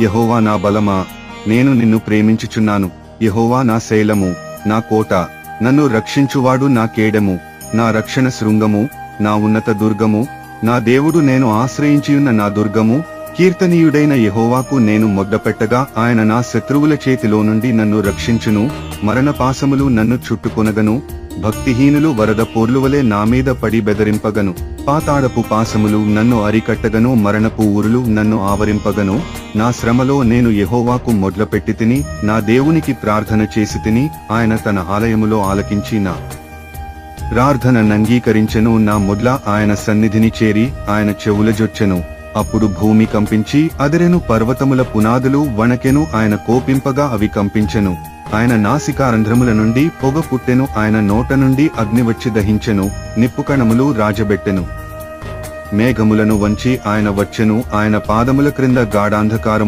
యహోవా నా బలమా నేను నిన్ను ప్రేమించుచున్నాను. యహోవా నా శైలము నా కోట నన్ను రక్షించువాడు నా కేడము నా రక్షణ శృంగము నా ఉన్నత దుర్గము నా దేవుడు నేను ఆశ్రయించియున్న నా దుర్గము కీర్తనీయుడైన యహోవాకు నేను మొద్దపెట్టగా ఆయన నా శత్రువుల చేతిలో నుండి నన్ను రక్షించును మరణపాసములు నన్ను చుట్టుకొనగను భక్తిహీనులు వరద పోర్లువలే నా మీద పడి బెదరింపగను పాతాడపు పాసములు నన్ను అరికట్టగను మరణపు ఊరులు నన్ను ఆవరింపగను నా శ్రమలో నేను యహోవాకు మొదలుపెట్టి తిని నా దేవునికి ప్రార్థన చేసి తిని ఆయన తన ఆలయములో ఆలకించి నా ప్రార్థన నంగీకరించెను. నా మొదల ఆయన సన్నిధిని చేరి ఆయన చెవుల జొచ్చెను. అప్పుడు భూమి కంపించి అదిరెను పర్వతముల పునాదులు వణకెను ఆయన కోపింపగా అవి కంపించెను. ఆయన నాసికారంధ్రముల నుండి పొగ పుట్టెను ఆయన నోట నుండి అగ్ని వచ్చి దహించెను నిప్పుకణములు రాజబెట్టెను. మేఘములను వంచి ఆయన వచ్చెను ఆయన పాదముల క్రింద గాఢాంధకారం